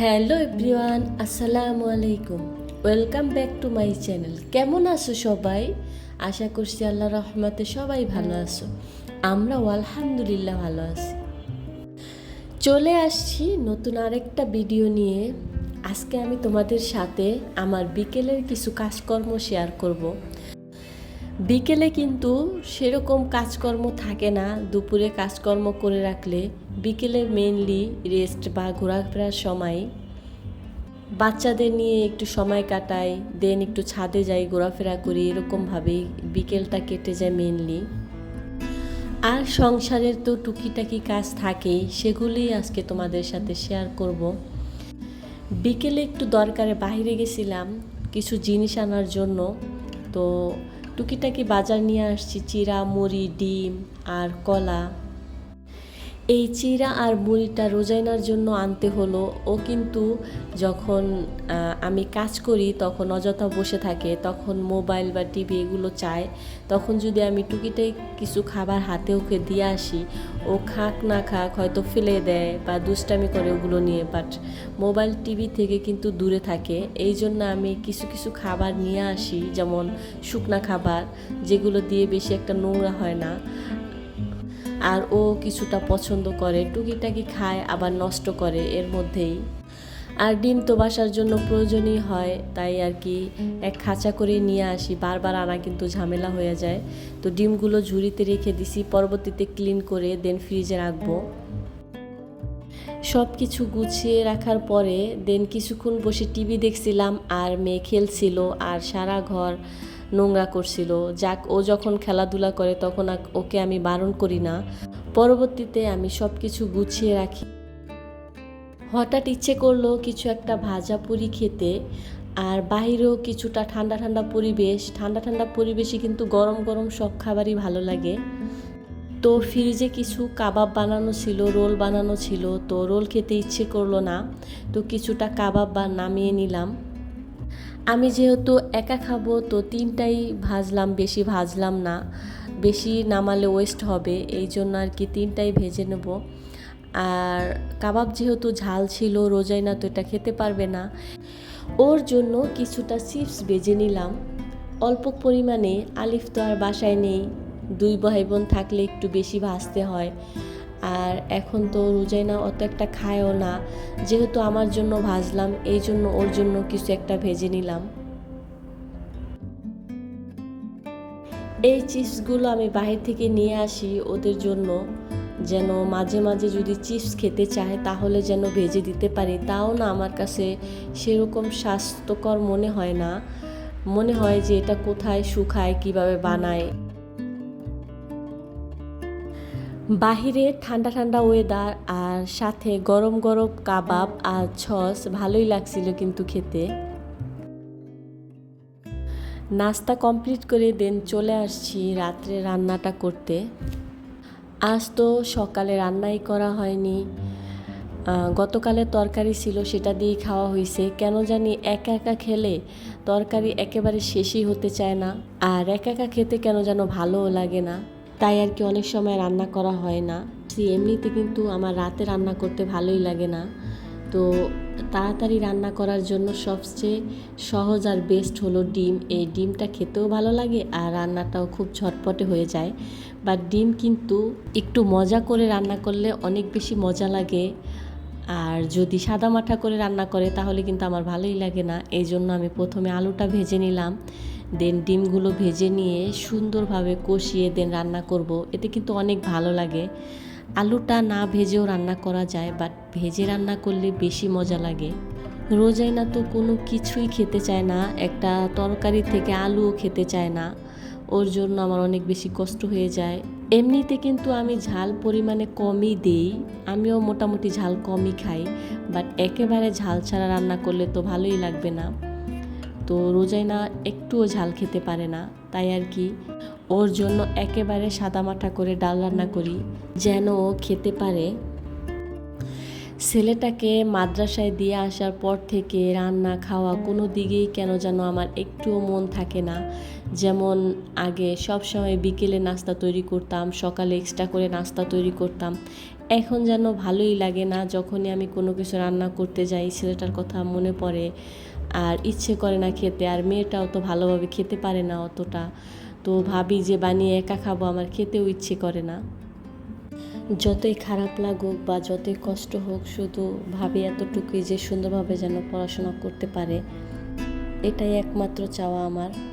Hello everyone, আসসালামু আলাইকুম। Welcome back to my channel. কেমন আছো সবাই? আশা করছি আল্লাহ রহমতে সবাই ভালো আছো। আমরাও আলহামদুলিল্লাহ ভালো আছি। চলে আসছি নতুন আরেকটা ভিডিও নিয়ে। আজকে আমি তোমাদের সাথে আমার বিকেলের কিছু কাজকর্ম শেয়ার করব। বিকেলে কিন্তু সেরকম কাজকর্ম থাকে না। দুপুরে কাজকর্ম করে রাখলে বিকেলে মেনলি রেস্ট বা ঘোরাফেরার সময় বাচ্চাদের নিয়ে একটু সময় কাটাই দেন একটু ছাদে যাই, ঘোরাফেরা করি, এরকমভাবেই বিকেলটা কেটে যায় মেনলি আর সংসারের তো টুকিটাকি কাজ থাকেই সেগুলি আজকে তোমাদের সাথে শেয়ার করব। বিকেলে একটু দরকারে বাইরে গেছিলাম, কিছু জিনিস আনার জন্য, তো টুকিটাকি বাজার নিয়ে আসছি চিরা মুড়ি ডিম আর কলা। এই চিরা আর মুড়িটা রোজাইনার জন্য আনতে হলো। ও কিন্তু যখন আমি কাজ করি, তখন অযথা বসে থাকে, তখন মোবাইল বা টিভি এগুলো চায়। তখন যদি আমি টুকিটাই কিছু খাবার হাতে ওকে দিয়ে আসি, ও খাক না খাক হয়তো ফেলে দেয় বা দুষ্টামি করে ওগুলো নিয়ে বাট মোবাইল, টিভি থেকে কিন্তু দূরে থাকে। এই জন্য আমি কিছু কিছু খাবার নিয়ে আসি, যেমন শুকনা খাবার, যেগুলো দিয়ে বেশি একটা নোংরা হয় না। আর ও কিছুটা পছন্দ করে, টুকিটাকি খায়, আবার নষ্ট করে এর মধ্যেই। আর ডিম তো বাসার জন্য প্রয়োজনই হয়, তাই আর কি এক খাঁচা করে নিয়ে আসি। বারবার আনা কিন্তু ঝামেলা হয়ে যায়। তো ডিমগুলো ঝুড়িতে রেখে দিছি, পরবর্তীতে ক্লিন করে দেন ফ্রিজে রাখব। সব কিছু গুছিয়ে রাখার পরে দেন কিছুক্ষণ বসে টিভি দেখছিলাম আর মেয়ে খেলছিল আর সারা ঘর নোংরা করছিল। যাক, ও যখন খেলাধুলা করে তখন ওকে আমি বারণ করি না। পরবর্তীতে আমি সব কিছু গুছিয়ে রাখি। হঠাৎ ইচ্ছে করল কিছু একটা ভাজা পুরি খেতে। আর বাইরেও কিছুটা ঠান্ডা ঠান্ডা পরিবেশ। ঠান্ডা ঠান্ডা পরিবেশে কিন্তু গরম গরম সব খাবারই ভালো লাগে। তো ফ্রিজে কিছু কাবাব বানানো ছিল, রোল বানানো ছিল। তো রোল খেতে ইচ্ছে করল না। তো কিছুটা কাবাব বা নামিয়ে নিলাম। আমি যেহেতু একা খাব, তো তিনটাই ভাজলাম, বেশি ভাজলাম না। বেশি নামালে ওয়েস্ট হবে, এই জন্য আর কি তিনটাই ভেজে নেব। আর কাবাব যেহেতু ঝাল ছিল, রোজাই না, তো এটা খেতে পারবে না। ওর জন্য কিছুটা চিপস বেজে নিলাম। অল্প পরিমাণে আলিফ তো আর বাসায় নেই। দুই ভাই বোন থাকলে একটু বেশি ভাজতে হয়। আর এখন তো রোজাইনা অত একটা খায়ও না। যেহেতু আমার জন্য ভাজলাম, এই জন্য ওর জন্য কিছু একটা ভেজে নিলাম। এই চিপসগুলো আমি বাহির থেকে নিয়ে আসি ওদের জন্য। যেন মাঝে মাঝে যদি চিপস খেতে চায়, তাহলে যেন ভেজে দিতে পারি। তাও না আমার কাছে সেরকম স্বাস্থ্যকর মনে হয় না। মনে হয় যে এটা কোথায় শুকায়, কীভাবে বানায়। বাহিরে ঠান্ডা ঠান্ডা ওয়েদার আর সাথে গরম গরম কাবাব আর ছস ভালোই লাগছিল কিন্তু খেতে। নাস্তা কমপ্লিট করে দেন চলে আসছি রাত্রে রান্নাটা করতে। আজ তো সকালে রান্নাই করা হয়নি। গতকালের তরকারি ছিল সেটা দিয়েই খাওয়া হয়েছে কেন জানি একা একা খেলে তরকারি একেবারে শেষই হতে চায় না। আর একা একা খেতে কেন যেন ভালোও লাগে না। তাই আর কি অনেক সময় রান্না করা হয় না। এমনিতে কিন্তু আমার রাতে রান্না করতে ভালোই লাগে না। তো তাড়াতাড়ি রান্না করার জন্য সবচেয়ে সহজ আর বেস্ট হলো ডিম। এই ডিমটা খেতেও ভালো লাগে আর রান্নাটাও খুব ঝটপটে হয়ে যায়। বাট ডিম কিন্তু একটু মজা করে রান্না করলে অনেক বেশি মজা লাগে। আর যদি সাদা মাঠা করে রান্না করে তাহলে কিন্তু আমার ভালোই লাগে না। এই জন্য আমি প্রথমে আলুটা ভেজে নিলাম। দেন ডিমগুলো ভেজে নিয়ে সুন্দরভাবে কষিয়ে দেন রান্না করব। এতে কিন্তু অনেক ভালো লাগে। আলুটা না ভেজেও রান্না করা যায় বাট ভেজে রান্না করলে বেশি মজা লাগে। রোজাইনা তো কোনো কিছুই খেতে চায় না, একটা তরকারি থেকে আলুও খেতে চায় না। ওর জন্য আমার অনেক বেশি কষ্ট হয়ে যায়। এমনিতে কিন্তু আমি ঝাল পরিমাণে কমই দেই। আমিও মোটামুটি ঝাল কমই খাই বাট একেবারে ঝাল ছাড়া রান্না করলে তো ভালোই লাগবে না। তো রোজাইনা একটুও ঝাল খেতে পারে না। তাই আর কি, ওর জন্য একেবারে সাদামাটা করে ডাল রান্না করি, যেন ও খেতে পারে। ছেলেটাকে মাদ্রাসায় দিয়ে আসার পর থেকে রান্না খাওয়া কোনো দিকেই কেন যেন আমার একটুও মন থাকে না। যেমন আগে সব সময় বিকেলে নাস্তা তৈরি করতাম, সকালে এক্সট্রা করে নাস্তা তৈরি করতাম। এখন যেন ভালোই লাগে না, যখনই আমি কোনো কিছু রান্না করতে যাই, ছেলেটার কথা মনে পড়ে। আর ইচ্ছে করে না খেতে। আর মেয়েটাও তো ভালোভাবে খেতে পারে না অতটা। তো ভাবি যে বানিয়ে একা খাব, আমার খেতেও ইচ্ছে করে না। যতই খারাপ লাগুক বা যতই কষ্ট হোক, শুধু ভাবি এতটুকুই যে সুন্দরভাবে যেন পড়াশোনা করতে পারে। এটাই একমাত্র চাওয়া আমার।